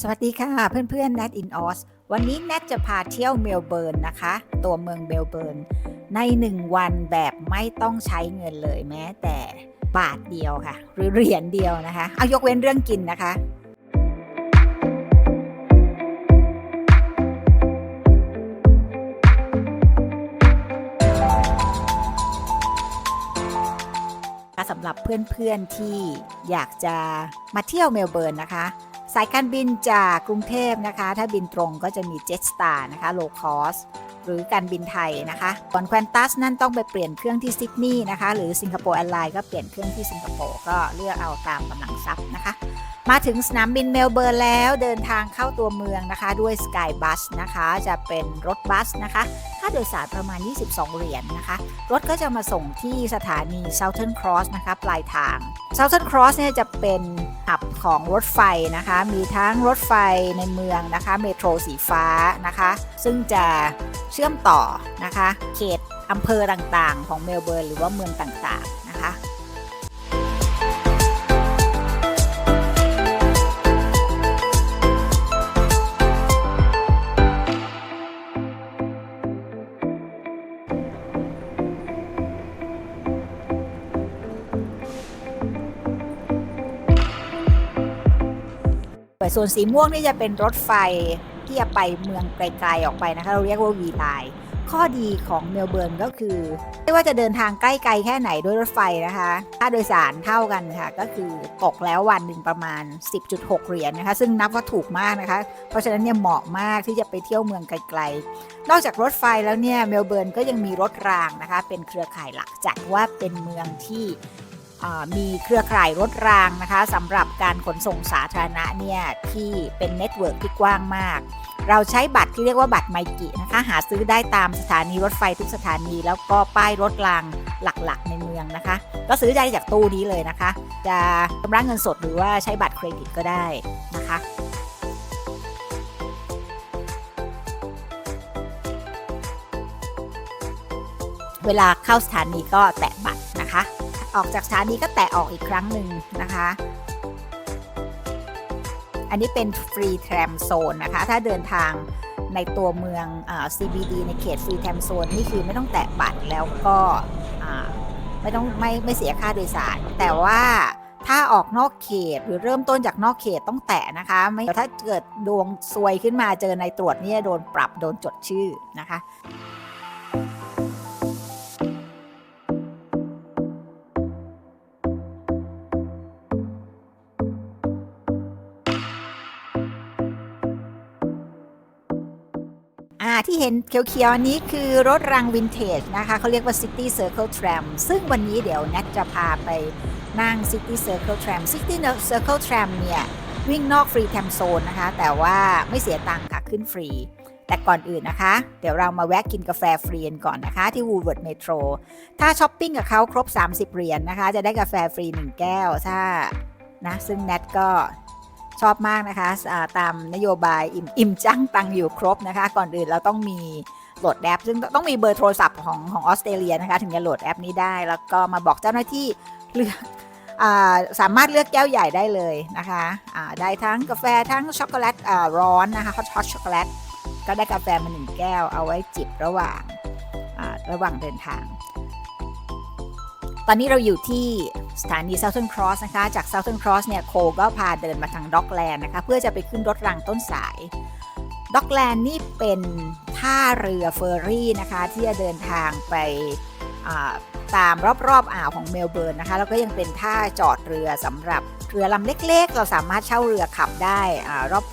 สวัสดีค่ะเพื่อนๆ Nat in Oz วันนี้แนทจะพาเที่ยวเมลเบิร์นนะคะ ตัวเมืองเมลเบิร์น ใน 1 วันแบบไม่ต้องใช้เงินเลยแม้แต่บาทเดียวค่ะ หรือเหรียญเดียวนะคะ เอายกเว้นเรื่องกินนะคะ สำหรับเพื่อนๆที่อยากจะมาเที่ยวเมลเบิร์นนะคะ สายการบินจากกรุงเทพนะคะ ถ้าบินตรงก็จะมี Jetstar นะคะ low cost หรือการบินไทยนะคะส่วนแควนตัสนั่นต้องไปเปลี่ยนเครื่องที่ซิดนีย์นะคะ หรือสิงคโปร์แอร์ไลน์ก็เปลี่ยนเครื่องที่สิงคโปร์ก็เลือกเอาตามกำลังทรัพย์นะคะ มาถึงสนามบินเมลเบิร์นแล้วเดินทางเข้าตัวเมืองนะคะ ด้วย Sky Bus นะคะ จะเป็นรถบัสนะคะ ค่าโดยสารประมาณ 22 เหรียญนนะคะ รถก็จะมาส่งที่สถานี Southern Cross นะคะ ปลายทาง Southern Cross เนี่ยจะเป็นหับของรถไฟนะคะ มีทั้งรถไฟในเมืองนะคะ เมโทรสีฟ้านะคะ ซึ่งจะเชื่อมต่อนะคะ เขตอำเภอต่างๆ ของเมลเบิร์นหรือว่าเมืองต่างๆ ส่วนสีม่วงนี่จะเป็นรถไฟที่จะไปเมืองไกลๆออกไปนะคะ เราเรียกว่าวีไลน์ข้อดีของเมลเบิร์นก็คือ ไม่ว่าจะเดินทางใกล้ไกลแค่ไหนด้วยรถไฟนะคะค่าโดยสารเท่ากันค่ะ ก็คือตกแล้ววันหนึ่งประมาณ 10.6 เหรียญนนะคะ ซึ่งนับว่าถูกมากนะคะ เพราะฉะนั้นเนี่ยเหมาะมากที่จะไปเที่ยวเมืองไกลๆ นอกจากรถไฟแล้วเนี่ยเมลเบิร์นก็ยังมีรถรางนะคะ เป็นเครือข่ายหลักจัดว่าเป็นเมืองที่ มีเครือข่ายรถรางนะคะสำหรับการขนส่งสาธารณะเนี่ยที่เป็นเน็ตเวิร์กที่กว้างมาก เราใช้บัตรที่เรียกว่าบัตรไมกินะคะหาซื้อได้ตามสถานีรถไฟทุกสถานี แล้วก็ป้ายรถรางหลักๆ ในเมืองนะคะ ก็ซื้อได้จากตู้นี้เลยนะคะ จะชำระเงินสดหรือว่าใช้บัตรเครดิตก็ได้นะคะเวลาเข้าสถานีก็แตะบัตร ออกจากสถานีก็แตะออกอีกครั้งหนึ่งนะคะ อันนี้เป็นฟรีแทรมโซนนะคะ ถ้าเดินทางในตัวเมืองอ CBD ในเขตฟรีแทรมโซนนี่คือไม่ต้องแตะบัตรแล้วก็ไม่ต้องไม่ไม่เสียค่าโดยสาร แต่ว่าถ้าออกนอกเขตหรือเริ่มต้นจากนอกเขตต้องแตะนะคะ ไม่ถ้าเกิดดวงซวยขึ้นมาเจอในตรวจเนี่ยโดนปรับโดนจดชื่อนะคะ อ่าที่เห็นเขียวๆนี้คือรถรางวินเทจนะคะเขาเรียกว่า City Circle Tram ซึ่งวันนี้เดี๋ยวแนทจะพาไปนั่ง City Circle Tram City Circle Tram เนี่ยวิ่งนอกฟรีแทมโซนนะคะ แต่ว่าไม่เสียตังค์ค่ะขึ้นฟรี แต่ก่อนอื่นนะคะ เดี๋ยวเรามาแวะกินกาแฟฟรีกันก่อนนะคะ ที่ Woolworth Metro ถ้าช้อปปิ้งกับเขาครบ 30เหรียญนนะคะ จะได้กาแฟฟรี 1 แก้วถ้านะซึ่งแนทก็ ชอบมากนะคะตามนโยบายอิ่มอิ่มจังตังอยู่ครบนะคะ ก่อนอื่นเราต้องมีโหลดแอป ซึ่งต้องมีเบอร์โทรศัพท์ของของออสเตรเลียนะคะ ถึงจะโหลดแอปนี้ได้ แล้วก็มาบอกเจ้าหน้าที่เลือกสามารถเลือกแก้วใหญ่ได้เลยนะคะะได้ทั้งกาแฟทั้งช็อกโกแลตร้อนนะคะฮอตช็อกช็อกโกแลตก็ได้กาแฟมาหนึ่งแก้วเอาไว้จิบระหว่างระหว่างเดินทาง ตอนนี้เราอยู่ที่สถานี Southern Cross นะคะ จาก Southern Cross เนี่ยโคก็พาเดินมาทางด็อกแลนด์นะคะ เพื่อจะไปขึ้นรถรางต้นสายด็อกแลนด์นี่เป็นท่าเรือเฟอร์รี่นะคะ ที่จะเดินทางไปตามรอบๆอ่าวของเมลเบิร์นนะคะ แล้วก็ยังเป็นท่าจอดเรือสำหรับเรือลำเล็กๆ เราสามารถเช่าเรือขับได้อ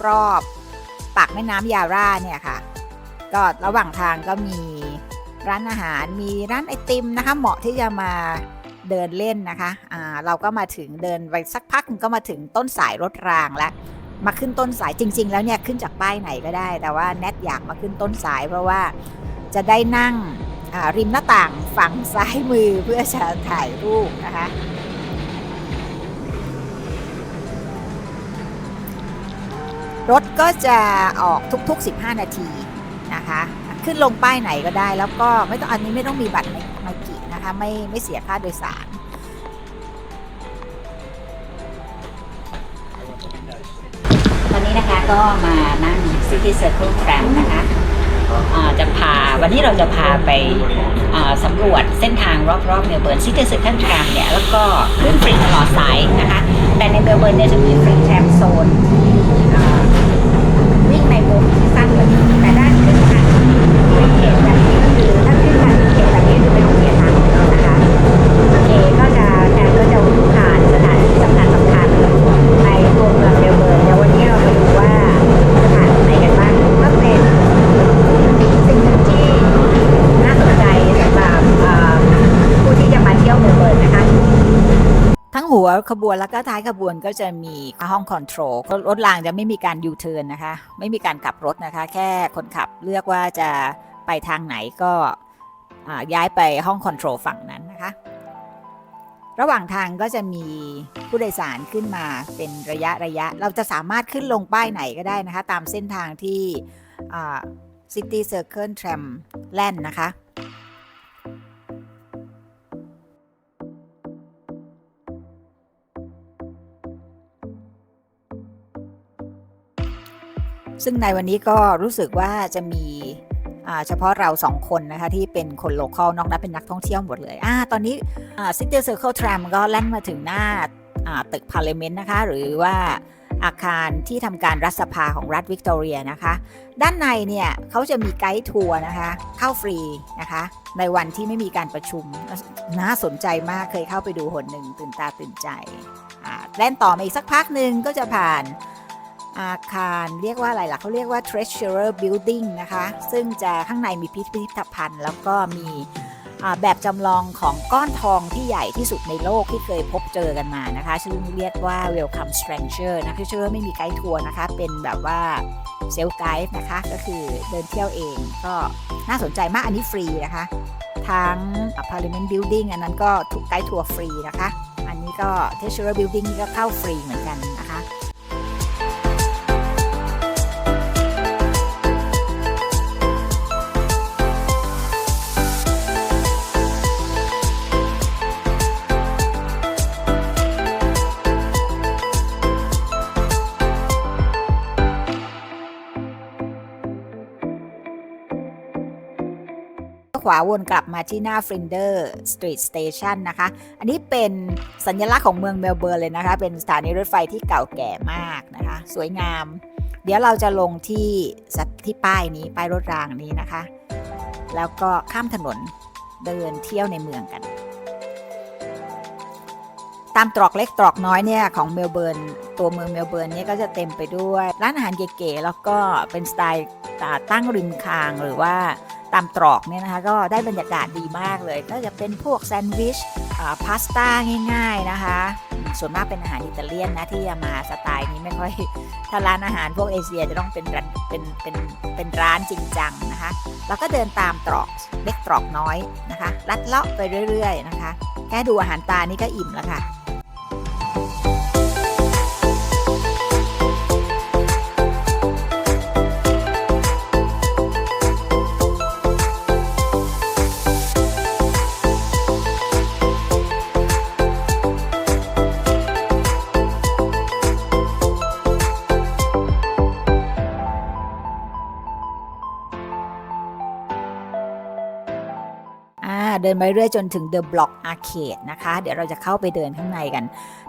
รอบๆปากแม่น้ำยาร่าเนี่ยค่ะ ก็ระหว่างทางก็มีร้านอาหารมีร้านไอติมนะคะ เหมาะที่จะมา เดินเล่นนะคะอ่าเราก็มาถึงเดินไปสักพักก็มาถึงต้นสายรถรางแล้วมาขึ้นต้นสายจริง ๆ แล้วเนี่ยขึ้นจากป้ายไหนก็ได้ แต่ว่าแนทอยากมาขึ้นต้นสายเพราะว่าจะได้นั่งริมหน้าต่างฝั่งซ้ายมือเพื่อจะถ่ายรูปนะคะรถก็จะออกทุกๆ 15 นาทีนะคะ ขึ้นลงป้ายไหนก็ได้แล้วก็ไม่ต้องอันนี้ไม่ต้องมีบัตร นะคะไม่ไม่เสียค่าโดยสาร ตอนนี้นะคะก็มานั่ง City Circle Tram นะคะจะพาวันนี้เราจะพาไปสำรวจเส้นทางรอบๆเมลเบิร์น City Circle Tram เนี่ยแล้วก็ขึ้นฟรีตลอดสายนะคะ แต่ในเมลเบิร์นเนี่ยจะมีฟรีแทรมโซนอ่าวิ่งในวงที่สั้นกว่านี้แต่ด้านขึ้นทางวินเทจแบบนี้ก็คือถ้าขึ้นทางวินเทจแบบนี้คือเป็นโรงเรียนทางนะคะ เอก็จะแทนก็จะวิ่งผ่านสถานที่สำคัญสำคัญในตัวเมืองเมลเบิร์นเดี๋ยววันนี้เราไปดูว่าจะผ่านตรงไหนกันบ้างก็เป็นสิ่งหนึ่งที่น่าสนใจสำหรับเอ่อผู้ที่จะมาเที่ยวเมลเบิร์นนะคะ ทั้งหัวขบวนแล้วก็ท้ายขบวนก็จะมีห้องคอนโทรลรถรางจะไม่มีการยูเทิร์นนะคะ ไม่มีการกลับรถนะคะ แค่คนขับเลือกว่าจะไปทางไหนก็ย้ายไปห้องคอนโทรลฝั่งนั้นนะคะ ระหว่างทางก็จะมีผู้โดยสารขึ้นมาเป็นระยะระยะ เราจะสามารถขึ้นลงป้ายไหนก็ได้นะคะ ตามเส้นทางที่ City Circle Tram แล่นนะคะ ซึ่งในวันนี้ก็รู้สึกว่าจะมีเฉพาะเราสองคนนะคะที่เป็นคนโลเคอลนอกนั้นเป็นนักท่องเที่ยวหมดเลยอตอนนี้ซิตี้เซอร์เคิลทรัมก็แล่นมาถึงหน้าตึกพาร์เลเมนต์นะคะ หรือว่าอาคารที่ทำการรัฐสภาของรัฐวิกตอเรียนะคะ ด้านในเนี่ยเขาจะมีไกด์ทัวร์นะคะ เข้าฟรีนะคะ ในวันที่ไม่มีการประชุม น่าสนใจมากเคยเข้าไปดูหนหนึ่งตื่นตาตื่นใจแล่นต่อมาอีกสักพักหนึ่งก็จะผ่าน อาคารเรียกว่าอะไรล่ะเขาเรียกว่า Treasurer Building นะคะ ซึ่งจะข้างในมีพิพิธภัณฑ์ แล้วก็มีแบบจำลองของก้อนทองที่ใหญ่ที่สุดในโลกที่เคยพบเจอกันมานะคะซึ่งเรียกว่า Welcome Stranger นะ Treasurer ไม่มีไกด์ทัวร์นะคะ เป็นแบบว่าเซลไกด์นะคะ ก็คือเดินเที่ยวเองก็น่าสนใจมากอันนี้ฟรีนะคะ ทั้ง Parliament Building อันนั้นก็ถูกไกด์ทัวร์ฟรีนะคะ อันนี้ก็ Treasurer Building ก็เข้าฟรีเหมือนกันนะคะ วาวนกลับมาที่หน้า Flinders Street Station นะคะ อันนี้เป็นสัญลักษณ์ของเมืองเมลเบิร์นเลยนะคะ เป็นสถานีรถไฟที่เก่าแก่มากนะคะ สวยงาม เดี๋ยวเราจะลงที่ที่ป้ายนี้ ป้ายรถรางนี้นะคะ แล้วก็ข้ามถนนเดินเที่ยวในเมืองกันตามตรอกเล็กตรอกน้อยเนี่ยของเมลเบิร์นตัวเมืองเมลเบิร์นเนี่ยก็จะเต็มไปด้วย ร้านอาหารเก๋ๆแล้วก็เป็นสไตล์ตั้งริมคางหรือว่า ตามตรอกเนี่ยนะคะก็ได้บรรยากาศดีมากเลย ก็จะเป็นพวกแซนด์วิชพาสต้าง่าย ๆนะคะ ส่วนมากเป็นอาหารอิตาเลียนนะที่จะมาสไตล์นี้ไม่ค่อยถ้าร้านอาหารพวกเอเชียจะต้องเป็นร้านเป็นเป็นเป็นร้านจริงจังนะคะ แล้วก็เดินตามตรอกเล็กตรอกน้อยนะคะลัดเลาะไปเรื่อย ๆ นะคะ แค่ดูอาหารตานี่ก็อิ่มแล้วค่ะ เดินไปเรื่อยจนถึง The Block Arcade นะคะ เดี๋ยวเราจะเข้าไปเดินข้างในกัน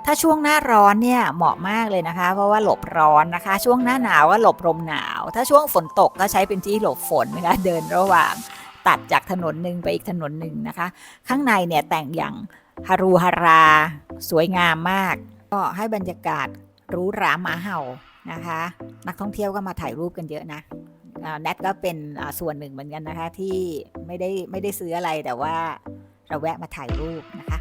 ถ้าช่วงหน้าร้อนเนี่ยเหมาะมากเลยนะคะ เพราะว่าหลบร้อนนะคะ ช่วงหน้าหนาวก็หลบลมหนาว ถ้าช่วงฝนตกก็ใช้เป็นที่หลบฝนนะคะเดินระหว่างตัดจากถนนหนึ่งไปอีกถนนหนึ่งนะคะ ข้างในเนี่ยแต่งอย่างฮารูฮารา สวยงามมาก ก็ให้บรรยากาศรูหราหมาเห่านะคะ นักท่องเที่ยวก็มาถ่ายรูปกันเยอะนะ แนทก็เป็นส่วนหนึ่งเหมือนกันนะคะ ที่ไม่ได้ไม่ได้ซื้ออะไรแต่ว่าเราแวะมาถ่ายรูปนะคะ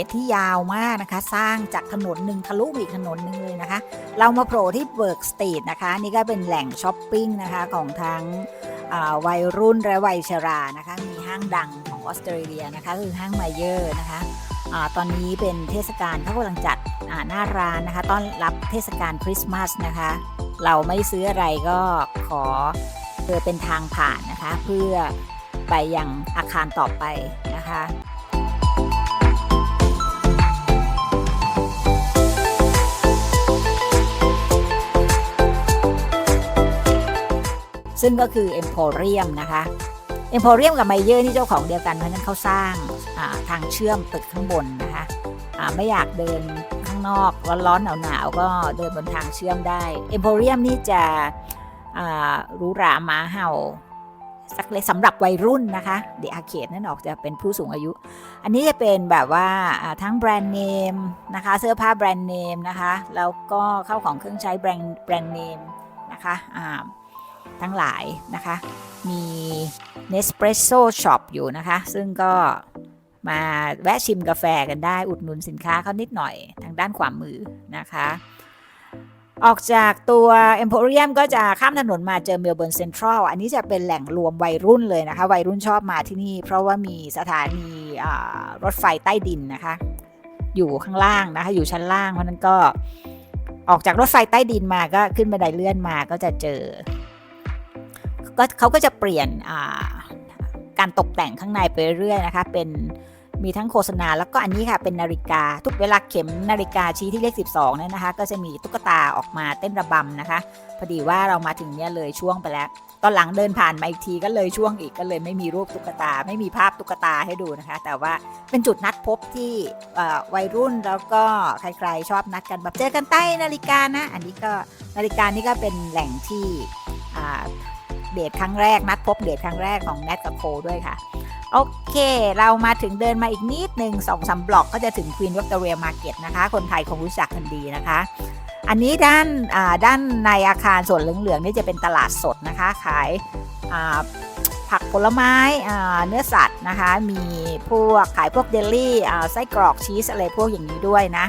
อาร์เคดที่ยาวมากนะคะ สร้างจากถนนหนึ่งทะลุอีกถนนหนึ่งเลยนะคะ เรามาโผล่ที่เบิร์กสตรีทนะคะ นี่ก็เป็นแหล่งช้อปปิ้งนะคะของทั้งวัยรุ่นและวัยชรานะคะ มีห้างดังของออสเตรเลียนะคะคือห้างไมเยอร์นะคะอตอนนี้เป็นเทศกาลเขากำลังจัดหน้าร้านนะคะ ต้อนรับเทศกาลคริสต์มาสนะคะ เราไม่ซื้ออะไรก็ขอเธอเป็นทางผ่านนะคะ เพื่อไปยังอาคารต่อไปนะคะ ซึ่งก็คือ Emporium นะคะ Emporium กับ m มเยอร์นี่เจ้าของเดียวกันเพราะนั้นเขาสร้างาทางเชื่อมตึกข้างบนนะคะไม่อยากเดินข้างนอกร้อนๆหนาวๆก็เดินบนทางเชื่อมได้ Emporium นี่จะรูหราหมาเห่าสักเล็กสำหรับวัยรุ่นนะคะเดอาเคดนั่นออกจะเป็นผู้สูงอายุ อันนี้จะเป็นแบบว่าทั้งแบรนด์เนมนะคะเสื้อผ้าแบรนด์เนมนะคะแล้วก็เข้าของเครื่องใช้แบรนด์แบรนด์เนมนะคะ ทั้งหลายนะคะ มี Nespresso Shop อยู่นะคะ ซึ่งก็มาแวะชิมกาแฟกันได้อุดหนุนสินค้าเขานิดหน่อยทางด้านขวามือนะคะ ออกจากตัว Emporium ก็จะข้ามถนนมาเจอเมลเบิร์นเซ็นทรัลอันนี้จะเป็นแหล่งรวมวัยรุ่นเลยนะคะ วัยรุ่นชอบมาที่นี่ เพราะว่ามีสถานีรถไฟใต้ดินนะคะ อยู่ข้างล่างนะคะ อยู่ชั้นล่างเพราะนั้นก็ออกจากรถไฟใต้ดินมาก็ขึ้นบันไดเลื่อนมาก็จะเจอ ก็เขาก็จะเปลี่ยนการตกแต่งข้างในไปเรื่อยนะคะ เป็นมีทั้งโฆษณาแล้วก็อันนี้ค่ะเป็นนาฬิกา ทุกเวลาเข็มนาฬิกาชี้ที่เลข 12เนี่ยนะคะ ก็จะมีตุ๊กตาออกมาเต้นระบำนะคะ พอดีว่าเรามาถึงเนี่ยเลยช่วงไปแล้ว ตอนหลังเดินผ่านมาอีกทีก็เลยช่วงอีกก็เลยไม่มีรูปตุ๊กตา ไม่มีภาพตุ๊กตาให้ดูนะคะ แต่ว่าเป็นจุดนัดพบที่วัยรุ่นแล้วก็ใครๆชอบนัดกันแบบเจอกันใต้นาฬิกานะ อันนี้ก็นาฬิกานี่ก็เป็นแหล่งที่ เดทครั้งแรกนัดพบเดทครั้งแรกของแนทกับโคด้วยค่ะ โอเค เรามาถึงเดินมาอีกนิดหนึ่งสองสามบล็อกก็จะถึงควีนวัตเตอร์เรียมาร์เก็ตนะคะ คนไทยคงรู้จักกันดีนะคะ อันนี้ด้านด้านในอาคารส่วนเหลืองๆนี่จะเป็นตลาดสดนะคะ ขายผักผลไม้เนื้อสัตว์นะคะ มีพวกขายพวกเดลี่ไส้กรอกชีสอะไรพวกอย่างนี้ด้วยนะ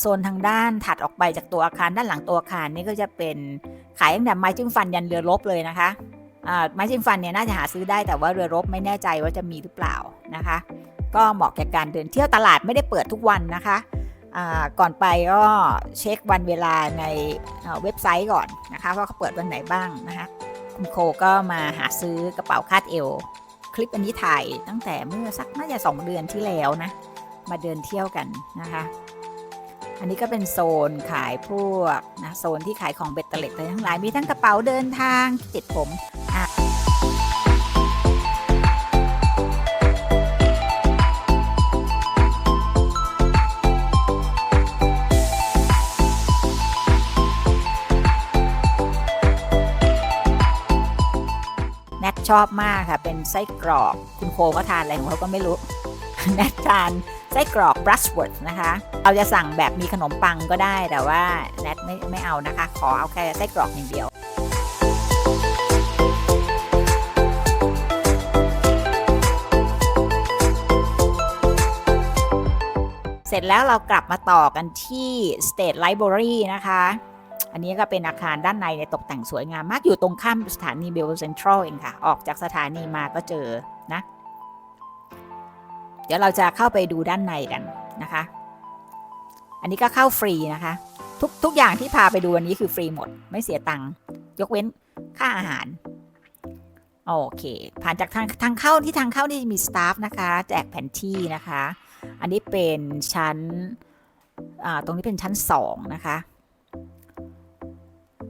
โซนทางด้านถัดออกไปจากตัวอาคารด้านหลังตัวอาคารนี่ก็จะเป็นขายตั้งแต่ไม้จิ้มฟันยันเรือรบเลยนะคะไม้จิ้มฟันเนี่ยน่าจะหาซื้อได้แต่ว่าเรือรบไม่แน่ใจว่าจะมีหรือเปล่านะคะ ก็เหมาะแก่การเดินเที่ยวตลาดไม่ได้เปิดทุกวันนะคะก่อนไปก็เช็ควันเวลาในเว็บไซต์ก่อนนะคะว่าเขาเปิดวันไหนบ้างนะคะคุณโคก็มาหาซื้อกระเป๋าคาดเอว คลิปอันนี้ถ่ายตั้งแต่เมื่อสักน่าจะสองเดือนที่แล้วนะ มาเดินเที่ยวกันนะคะ อันนี้ก็เป็นโซนขายพวกนะโซนที่ขายของเบ็ดเตล็ดอะไรทั้งหลายมีทั้งกระเป๋าเดินทางติดผมอะแนทชอบมากค่ะ เป็นไส้กรอก คุณโคก็ทานอะไรของเขาก็ไม่รู้ แนททาน ไส้กรอกบรัชเวิร์ดนะคะเราจะสั่งแบบมีขนมปังก็ได้แต่ว่าแนทไม่ไม่เอานะคะ ขอเอาแค่ไส้กรอกอย่างเดียวเสร็จแล้วเรากลับมาต่อกันที่ State Library นะคะ อันนี้ก็เป็นอาคารด้านในเนี่ยตกแต่งสวยงามมากอยู่ตรงข้ามสถานีเบลเซ็นทรัลเองค่ะ ออกจากสถานีมาก็เจอนะ ดี๋ยวเราจะเข้าไปดูด้านในกันนะคะ อันนี้ก็เข้าฟรีนะคะ ทุกทุกอย่างที่พาไปดูวันนี้คือฟรีหมด ไม่เสียตังค์ยกเว้นค่าอาหาร โอเค ผ่านจากทางทางเข้าที่ทางเข้านี่มีสตาฟนะคะ แจกแผนที่นะคะ อันนี้เป็นชั้นตรงนี้เป็นชั้นสองนะคะ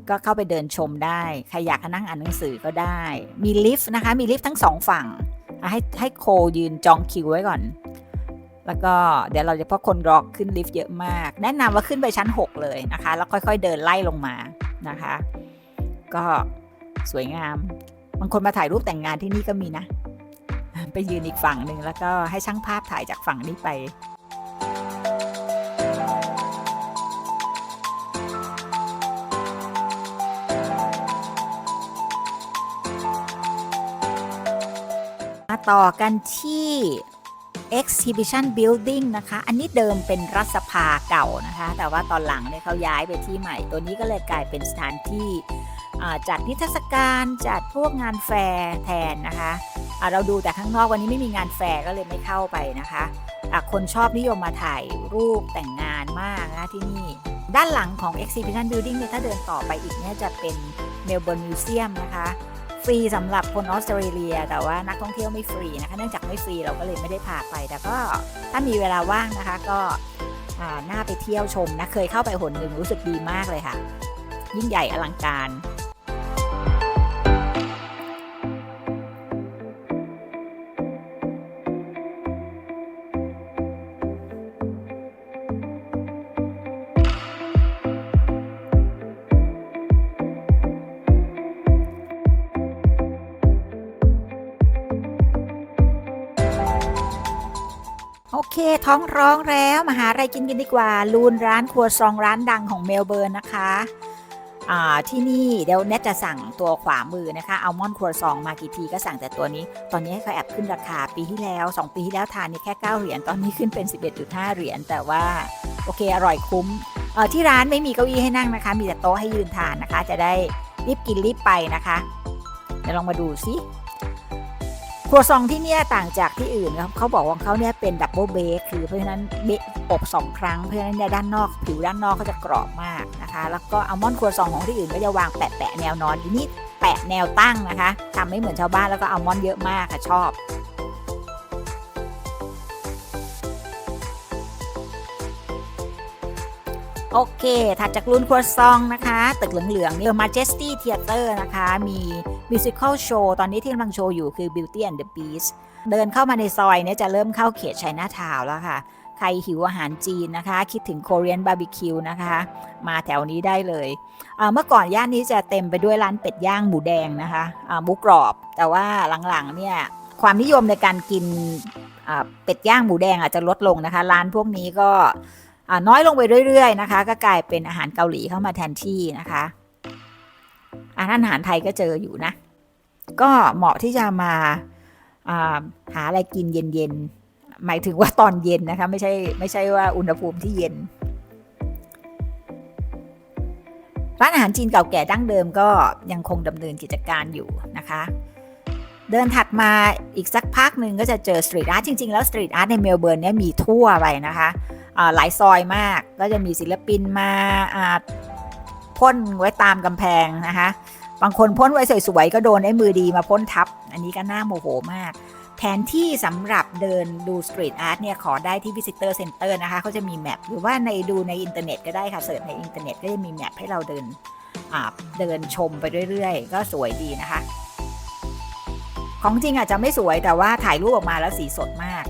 ก็เข้าไปเดินชมได้ ใครอยากนั่งอ่านหนังสือก็ได้ มีลิฟต์นะคะ มีลิฟต์ทั้งสองฝั่ง ให้ให้โคยืนจองคิวไว้ก่อน แล้วก็เดี๋ยวเราจะพบคนรอขึ้นลิฟต์เยอะมาก แนะนำว่าขึ้นไปชั้น 6 เลยนะคะ แล้วค่อยๆเดินไล่ลงมานะคะ ก็สวยงาม บางคนมาถ่ายรูปแต่งงานที่นี่ก็มีนะ ไปยืนอีกฝั่งหนึ่งแล้วก็ให้ช่างภาพถ่ายจากฝั่งนี้ไป ต่อกันที่ Exhibition Building นะคะ อันนี้เดิมเป็นรัฐสภาเก่านะคะ แต่ว่าตอนหลังเนี่ยเขาย้ายไปที่ใหม่ ตัวนี้ก็เลยกลายเป็นสถานที่จัดนิทรรศการจัดพวกงานแฟร์แทนนะคะอ่าเราดูแต่ข้างนอกวันนี้ไม่มีงานแฟร์ก็เลยไม่เข้าไปนะคะะคนชอบนิยมมาถ่ายรูปแต่งงานมากนะที่นี่ ด้านหลังของ Exhibition Building เนี่ยถ้าเดินต่อไปอีกเนี่ยจะเป็น Melbourne Museum นะคะ ฟรีสำหรับคนออสเตรเลีย แต่ว่านักท่องเที่ยวไม่ฟรีนะคะเนื่องจากไม่ฟรีเราก็เลยไม่ได้พาไป แต่ก็ถ้ามีเวลาว่างนะคะก็น่าไปเที่ยวชมนะเคยเข้าไปหนหนึ่งรู้สึกดีมากเลยค่ะ ยิ่งใหญ่อลังการ เคท้องร้องแล้วมาหาอะไรกินกันดีกว่า ลูนร้านครัวซองร้านดังของเมลเบิร์นนะคะที่นี่เดี๋ยวเน็ตจะสั่งตัวขวามือนะคะอัลมอนด์ครัวซองมากี่ทีก็สั่งแต่ตัวนี้ ตอนนี้เขาแอบขึ้นราคาปีที่แล้ว 2 ปีที่แล้วทานนี่แค่ 9 เหรียญตอนนี้ขึ้นเป็น 11.5 เหรียญแต่ว่าโอเคอร่อยคุ้มที่ร้านไม่มีเก้าอี้ให้นั่งนะคะ มีแต่โต๊ะให้ยืนทานนะคะ จะได้รีบกินรีบไปนะคะเดี๋ยวลองมาดูซิ ครัวซองที่เนี่ยต่างจากที่อื่นนะครับเขาบอกว่าเขาเนี่ยเป็นดับเบิลเบคคือเพราะฉะนั้นเบคอบสองครั้งเพราะฉะนั้นเนี่ยด้านนอกผิวด้านนอกเขาจะกรอบมากนะคะ แล้วก็อัลมอนด์ครัวซองของที่อื่นก็จะวางแปะแปะแนวนอนอยู่นี่แปะแนวตั้งนะคะทำไม่เหมือนชาวบ้านแล้วก็อัลมอนด์เยอะมากค่ะชอบโอเค ถัดจากรุ่นครัวซองนะคะ ตึกเหลืองๆนี่ The Majesty Theater นะคะ มี Musical Show ตอนนี้ที่กำลังโชว์อยู่คือ Beauty and the Beast เดินเข้ามาในซอยเนี่ยจะเริ่มเข้าเขตไชน่าทาวน์แล้วค่ะ ใครหิวอาหารจีนนะคะ คิดถึง Korean Barbecue นะคะ มาแถวนี้ได้เลยเมื่อก่อนย่านนี้จะเต็มไปด้วยร้านเป็ดย่างหมูแดงนะคะหมูกรอบ แต่ว่าหลังๆเนี่ยความนิยมในการกินเป็ดย่างหมูแดงอาจจะลดลงนะคะ ร้านพวกนี้ก็น้อยลงไปเรื่อย ๆ นะคะ ก็กลายเป็นอาหารเกาหลีเข้ามาแทนที่นะคะ อาหารไทยก็เจออยู่นะ ก็เหมาะที่จะมาาหาอะไรกินเย็นๆ หมายถึงว่าตอนเย็นนะคะ ไม่ใช่ไม่ใช่ว่าอุณหภูมิที่เย็น ร้านอาหารจีนเก่าแก่ดั้งเดิมก็ยังคงดำเนินกิจการอยู่นะคะ เดินถัดมาอีกสักพักหนึ่งก็จะเจอสตรีทอาร์ตจริงๆ แล้วสตรีทอาร์ตในเมลเบิร์นเนี่ยมีทั่วไปนะคะหลายซอยมากก็จะมีศิลปินมา พ่นไว้ตามกำแพงนะคะ บางคนพ่นไว้สวยๆก็โดนไอ้มือดีมาพ่นทับ อันนี้ก็น่าโมโหมาก แผนที่สำหรับเดินดูสตรีทอาร์ตเนี่ยขอได้ที่ Visitor Center นะคะเขาจะมีแมปหรือว่าในดูในอินเทอร์เน็ตก็ได้ค่ะเสิร์ชในอินเทอร์เน็ตก็จะมีแมปให้เราเดินเดินชมไปเรื่อยๆ ก็สวยดีนะคะ ของจริงอาจจะไม่สวยแต่ว่าถ่ายรูปออกมาแล้วสีสดมาก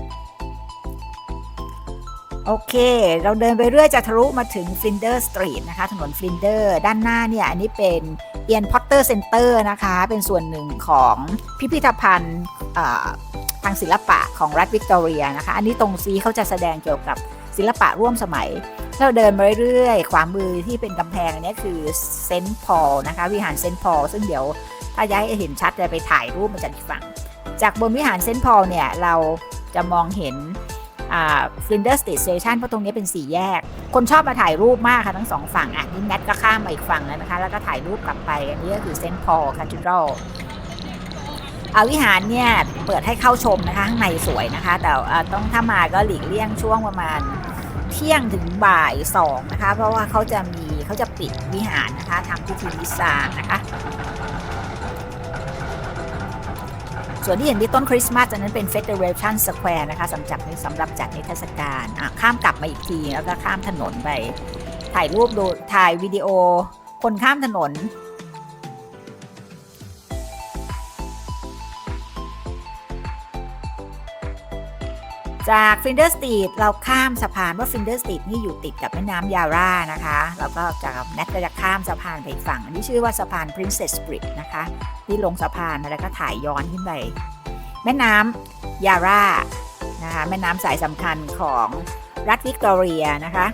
โอเค เราเดินไปเรื่อยจะทะลุมาถึงฟลินเดอร์สตรีทนะคะ ถนนฟลินเดอร์ ด้านหน้าเนี่ย อันนี้เป็นเอียนพอตเตอร์เซ็นเตอร์นะคะ เป็นส่วนหนึ่งของพิพิธภัณฑ์ทางศิลปะของรัฐวิกตอเรียนะคะ อันนี้ตรงซีเขาจะแสดงเกี่ยวกับศิลปะร่วมสมัย เราเดินมาเรื่อยๆ ขวามือที่เป็นกำแพงอันนี้คือเซนต์พอลนะคะ วิหารเซนต์พอลซึ่งเดี๋ยวถ้าย้ายเห็นชัดจะไปถ่ายรูปมาจากฝั่ง จากบนวิหารเซนต์พอลเนี่ยเราจะมองเห็น ฟลินเดอร์สตีทสเตชันเพราะตรงนี้เป็นสี่แยก คนชอบมาถ่ายรูปมากค่ะทั้งสองฝั่งอะนี่แมทก็ข้ามมาอีกฝั่งแล้วนะคะ แล้วก็ถ่ายรูปกลับไปอันนี้ก็คือเซนต์พอลคาท h ดรัลอาวิหารเนี่ยเปิดให้เข้าชมนะคะข้างในสวยนะคะ แต่ต้องถ้ามาก็หลีกเลี่ยงช่วงประมาณเที่ยงถึงบ่ายสองนะคะ เพราะว่าเขาจะมีเขาจะปิดวิหารนะคะทำพิธีมิสซานะคะ ส่วนที่เห็นที่ต้นคริสต์มาสอันนั้นเป็น Federation Square นะคะสำหรับสำหรับจัดนิทรรศการอะข้ามกลับมาอีกที แล้วก็ข้ามถนนไป ถ่ายรูปดูถ่ายวิดีโอคนข้ามถนน จากฟินเดอร์สตรีทเราข้ามสะพานว่าฟินเดอร์สตรีทนี่อยู่ติดกับแม่น้ำยาร่านะคะเราก็จะแนทก็จะข้ามสะพานไปอีกฝั่งอันนี้ชื่อว่าสะพาน Princess Bridge นะคะ ที่ลงสะพานแล้วก็ถ่ายย้อนขึ้นไปแม่น้ำยาร่านะคะแม่น้ำสายสำคัญของรัฐวิกตอเรียนะคะ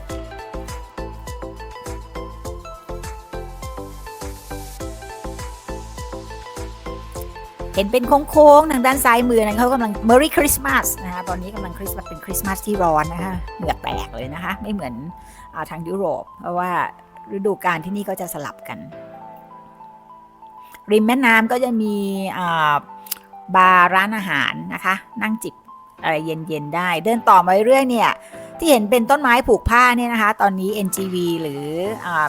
เห็นเป็นโค้งๆทางด้านซ้ายมือนั้นเขากำลัง Merry Christmas นะคะตอนนี้กำลังคริสต์มาสเป็นคริสต์มาสที่ร้อนนะคะเหงื่อแตกเลยนะคะไม่เหมือนอาทางยุโรป เพราะว่าฤดูกาลที่นี่ก็จะสลับกัน ริมแม่น้ำก็จะมีบาร์ร้านอาหารนะคะ นั่งจิบอะไรเย็นๆได้ เดินต่อมาเรื่อยๆเนี่ย ที่เห็นเป็นต้นไม้ผูกผ้าเนี่ยนะคะ ตอนนี้ NGV หรือ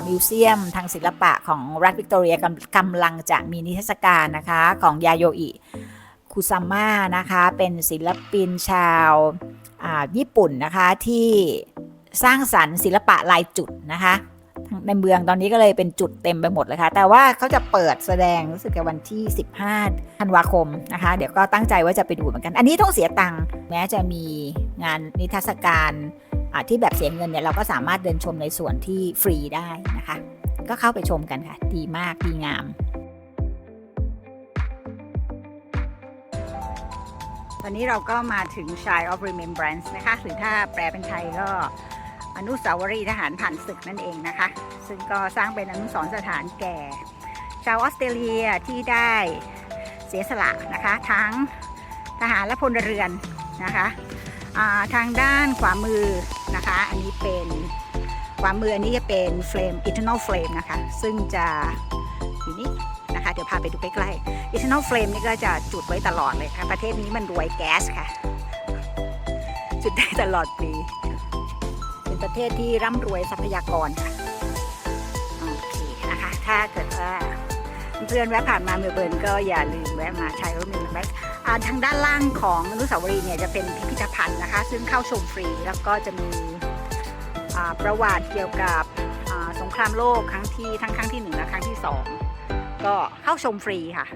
มิวเซียมทางศิลปะของรัฐวิกตอเรียกำลังจะมีนิทรรศการนะคะของยาโยอิคุซาม่านะคะ เป็นศิลปินชาวญี่ปุ่นนะคะที่สร้างสรรค์ศิลปะลายจุดนะคะ ในเมืองตอนนี้ก็เลยเป็นจุดเต็มไปหมดเลยค่ะ แต่ว่าเขาจะเปิดแสดงรู้สึกจะวันที่ 15ธันวาคมนะคะ เดี๋ยวก็ตั้งใจว่าจะไปดูเหมือนกัน อันนี้ต้องเสียตังค์แม้จะมีงานนิทรรศการที่แบบเสียเงินเนี่ยเราก็สามารถเดินชมในส่วนที่ฟรีได้นะคะ ก็เข้าไปชมกันค่ะ ดีมากดีงามตอนนี้เราก็มาถึง Shine of Remembrance นะคะ หรือถ้าแปลเป็นไทยก็ อนุสาวรีย์ทหารผ่านศึกนั่นเองนะคะ ซึ่งก็สร้างเป็นอนุสรณ์สถานแก่ ชาวออสเตรเลียที่ได้เสียสละนะคะ ทั้งทหารและพลเรือนนะคะาทางด้านขวามือนะคะ อันนี้เป็นขวามืออันนี้จะเป็น flame eternal flame นะคะ ซึ่งจะอยู่นี่นะคะ เดี๋ยวพาไปดูใกล้ๆ eternal flame นี่ก็จะจุดไว้ตลอดเลยค่ะ ประเทศนี้มันรวยแก๊สค่ะ จุดได้ตลอดปี เป็นประเทศที่ร่ำรวยทรัพยากรค่ะโอเคนะคะถ้าเกิดว่าเพื่อนแวะผ่านมาเมลเบิร์นก็อย่าลืมแวะมาใช้รถเมล์แบ็ทางด้านล่างของอนุสาวรีย์เนี่ยจะเป็นพิพิธภัณฑ์นะคะ ซึ่งเข้าชมฟรีแล้วก็จะมีประวัติเกี่ยวกับสงครามโลกครั้งที่ทั้งครั้งที่หนึ่งและครั้งที่สองก็เข้าชมฟรีค่ะ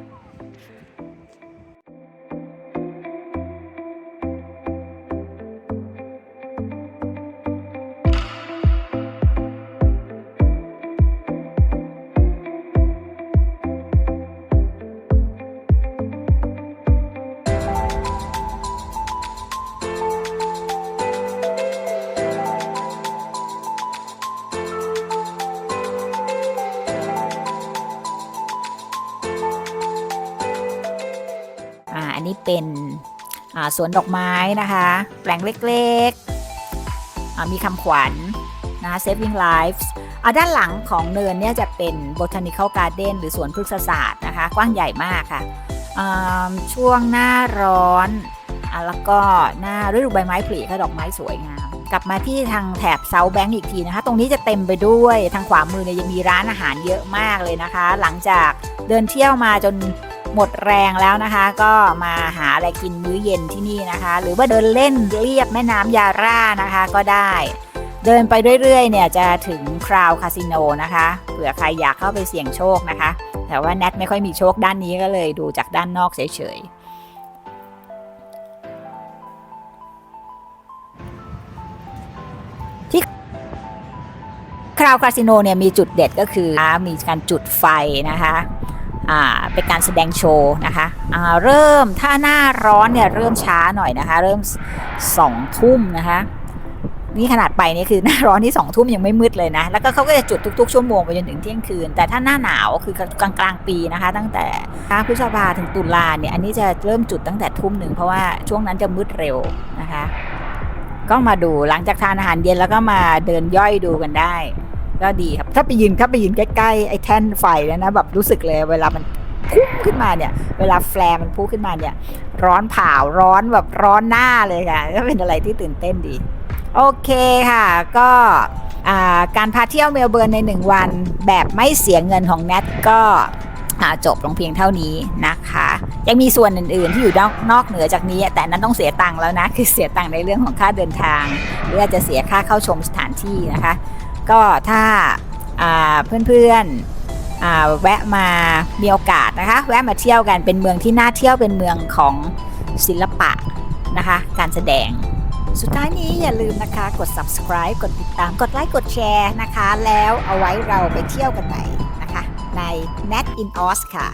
อ่าอันนี้เป็นสวนดอกไม้นะคะ แปลงเล็กๆ มีคำขวัญนะคะ saving lives อ่าด้านหลังของเนินเนี่ยจะเป็น botanical garden หรือสวนพฤกษศาสตร์นะคะ กว้างใหญ่มากค่ะช่วงหน้าร้อนอ่าแล้วก็หน้าฤดูใบไม้ผลิค่ะดอกไม้สวยงาม กลับมาที่ทางแถบเซาแบงก์อีกทีนะคะ ตรงนี้จะเต็มไปด้วยทางขวามือเนี่ยยังมีร้านอาหารเยอะมากเลยนะคะ หลังจากเดินเที่ยวมาจน หมดแรงแล้วนะคะ ก็มาหาอะไรกินมื้อเย็นที่นี่นะคะ หรือว่าเดินเล่นเรียบแม่น้ำยาร่านะคะก็ได้ เดินไปเรื่อยๆ เนี่ยจะถึงคราวคาสิโนนะคะเผื่อใครอยากเข้าไปเสี่ยงโชคนะคะ แต่ว่าแนทไม่ค่อยมีโชคด้านนี้ก็เลยดูจากด้านนอกเฉยๆที่คราวคาสิโนเนี่ยมีจุดเด็ดก็คือมีการจุดไฟนะคะ เป็นการแสดงโชว์นะคะเริ่มถ้าหน้าร้อนเนี่ยเริ่มช้าหน่อยนะคะ เริ่มสองทุ่มนะคะนี่ขนาดไปนี่คือหน้าร้อนที่สองทุ่มยังไม่มืดเลยนะ แล้วก็เขาก็จะจุดทุกๆชั่วโมงไปจนถึงเที่ยงคืน แต่ถ้าหน้าหนาวคือกลางกลางๆปีนะคะ ตั้งแต่พฤษภาถึงตุลาเนี่ยอันนี้จะเริ่มจุดตั้งแต่ทุ่มหนึ่งเพราะว่าช่วงนั้นจะมืดเร็วนะคะ ก็มาดูหลังจากทานอาหารเย็นแล้วก็มาเดินย่อยดูกันได้ ก็ดีครับ ถ้าไปยืนถ้าไปยืนใกล้ๆไอ้แท่นไฟแล้วนะแบบรู้สึกเลยเวลามันพุ่งขึ้นมาเนี่ย เวลาแฟร์มันพุ่งขึ้นมาเนี่ย ร้อนเผาร้อนแบบร้อนหน้าเลยค่ะ ก็เป็นอะไรที่ตื่นเต้นดี โอเคค่ะ ก็การพาเที่ยวเมลเบิร์นในหนึ่งวัน แบบไม่เสียเงินของแนทก็จบลงเพียงเท่านี้นะคะ ยังมีส่วนอื่นๆที่อยู่นอกนอกเหนือจากนี้ แต่นั้นต้องเสียตังค์แล้วนะ คือเสียตังค์ในเรื่องของค่าเดินทางหรืออาจจะเสียค่าเข้าชมสถานที่นะคะ ก็ถ้าาเพื่อนๆแวะมามีโอกาสนะคะ แวะมาเที่ยวกันเป็นเมืองที่น่าเที่ยวเป็นเมืองของศิลปะนะคะ การแสดง สุดท้ายนี้อย่าลืมนะคะ กด subscribe กดติดตาม กดไลค์ กดแชร์นะคะ แล้วเอาไว้เราไปเที่ยวกันใหม่นะคะ ใน Net in Oz ค่ะ